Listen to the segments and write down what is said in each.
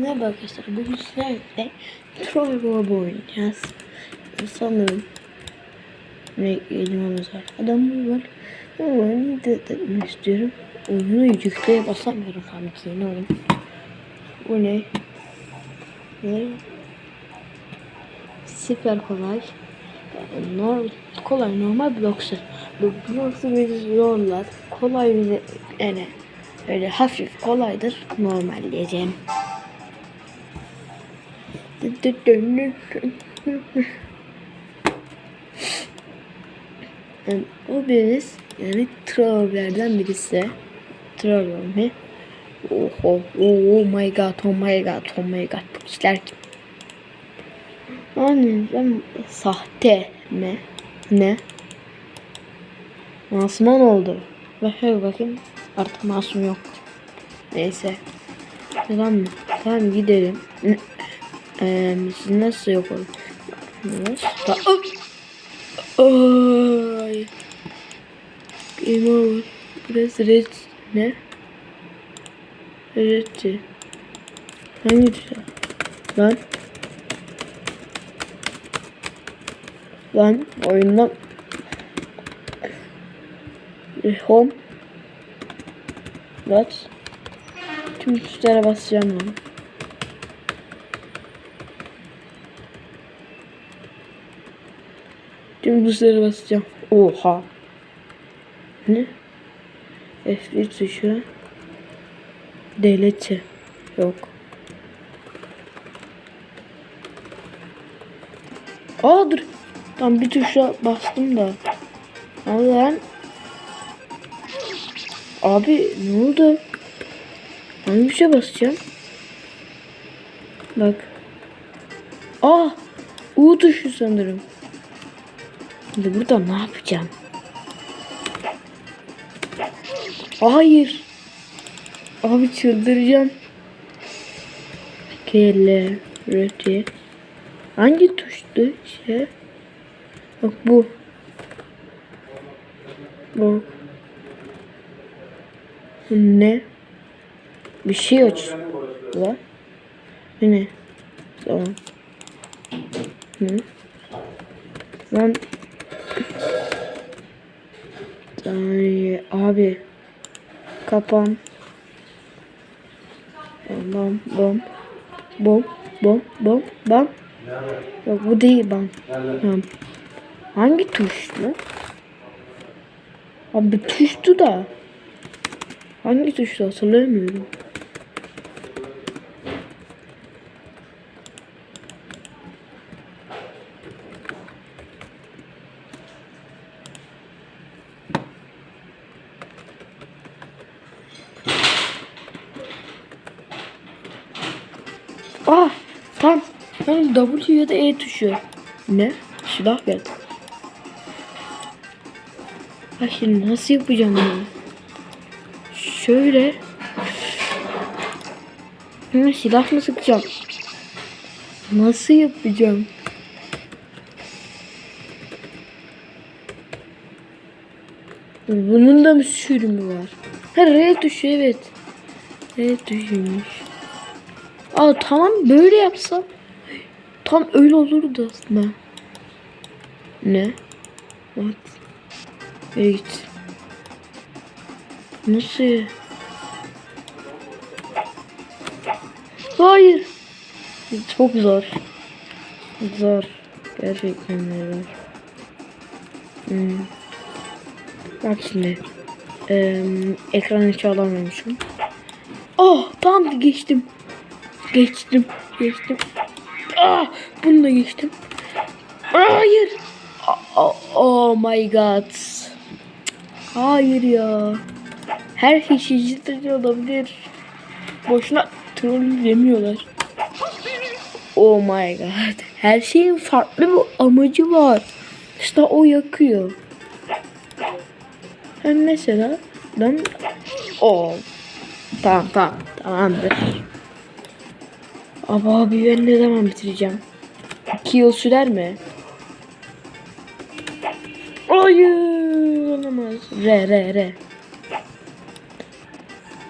Merhaba arkadaşlar. Bugün sizlerle Troll Robo oynayacağız. Sanırım ne elimimiz var. Adamımız var. Ama oyunu etmek istiyorum. Oyunu yükleye basamıyorum sanki. Ne oğlum? Bu ne? Ne? Süper kolay. Normal, kolay normal bloksu. Bu bloksu bizi zorlar. Kolay bizi yani öyle hafif kolaydır. Normal diyeceğim. Yani o birisi yani trollerden birisi. Troll mi? Oh, oh, oh my god, oh my god, oh my god. Bu kişiler kim? Annem sahte mi? Ne? Masman oldu. Bakın bakayım. Artık masum yok. Neyse. Tamam mı? Tamam gidelim. Ee, siz nasıl yok? Nasıl? Ay. Game over. Burası red. Ne? Redci. Hangi tuşa? Lan. Lan oyundan Home What? Tüm tuşlara basacağım lan. Tuşlara basacağım. Oha. Ne? F1 tuşu. Delete. Yok. Aa dur. Tam bir tuşa bastım da. Ama. Abi ne oldu? Hangi tuşa basacağım? Bak. Aa! U tuşu sanırım. Şimdi burada ne yapacağım? Hayır. Abi çıldıracağım. Kelle, röti. Hangi tuştu şey? Bak bu. Bu. Ne? Bir şey aç. Bu ne? Tamam. Hı? Lan. Ay, abi. Kapan. Bom bom. Bom bom bom bom. Yok bu değil bom. Tamam. Hangi tuştu? Abi tuştu da. Hangi tuştu hatırlayamıyorum. Ah tam tam W ya da E tuşu. Ne? Silah geldi. Bak şimdi nasıl yapacağım bunu? Şöyle. Hı, silah mı sıkacağım? Nasıl yapacağım? Bunun da mı sürümü var? Ha R tuşu evet. R tuşuymuş. Aa tamam böyle yapsam. Tam öyle olurdu aslında. Ne? What? Git? Nasıl? Hayır. Çok zor. Zor. Gerçekten zor. Hmm. Bak şimdi. Ee, ekran hiç alamamışım. Oh tam geçtim. Geçtim. Geçtim. Ah, bunu da geçtim. Hayır. Oh, oh my god. Hayır ya. Her şey şişirtici olabilir. Boşuna troll demiyorlar. Oh my god. Her şeyin farklı bir amacı var. İşte o yakıyor. Hem mesela ben o tamam tamam tamamdır. Abi abi ben ne zaman bitireceğim? 2 yıl sürer mi? Hayır olamaz. R R R.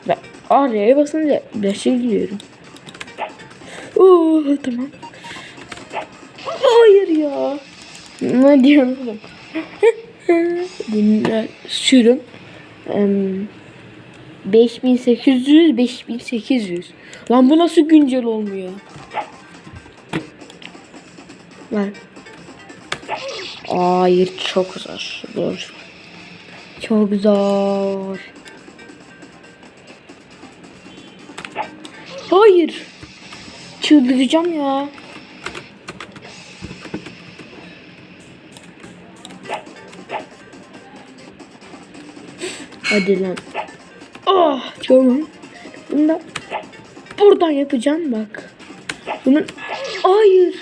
Ve R'ye basınca 5'e gidiyorum. Oo, tamam. Hayır ya. Ne diyorum oğlum? Bunlar sürüm. Em, 5800 5800. Lan bu nasıl güncel olmuyor? Lan. Hayır çok zor. Zor. Çok zor. Hayır. Çıldıracağım ya. Hadi lan. Oh, tamam. Bunu da buradan yapacağım bak. Bunun hayır.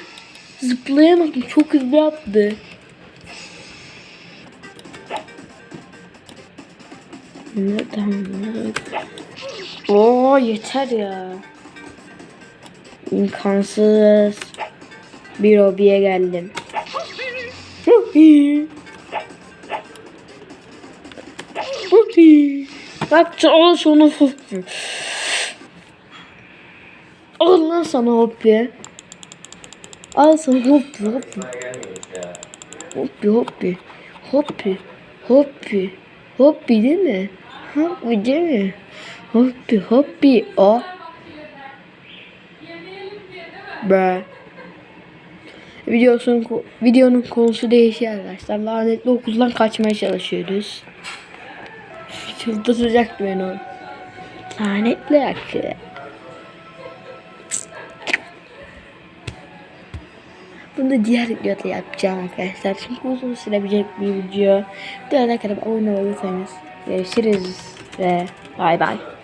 Zıplayamadım. Çok hızlı. Ne tamam. Oo yeter ya. İmkansız. Bir hobiye geldim. Bak al sana hobi. Al lan sana hobi. Al sana hobi hobi. Hobi hobi. Hobi. Hobi. Hobi değil mi? Hobi değil mi? Hobi hobi. O. Be. Videosun, videonun konusu değişiyor arkadaşlar. Lanetli okuldan kaçmaya çalışıyoruz. Çıldıracak beni o. Lanetli akı. Bunu diğer videoda yapacağım arkadaşlar. Çünkü uzun sürebilecek bir video. Videoya kadar abone olursanız görüşürüz ve bay bay.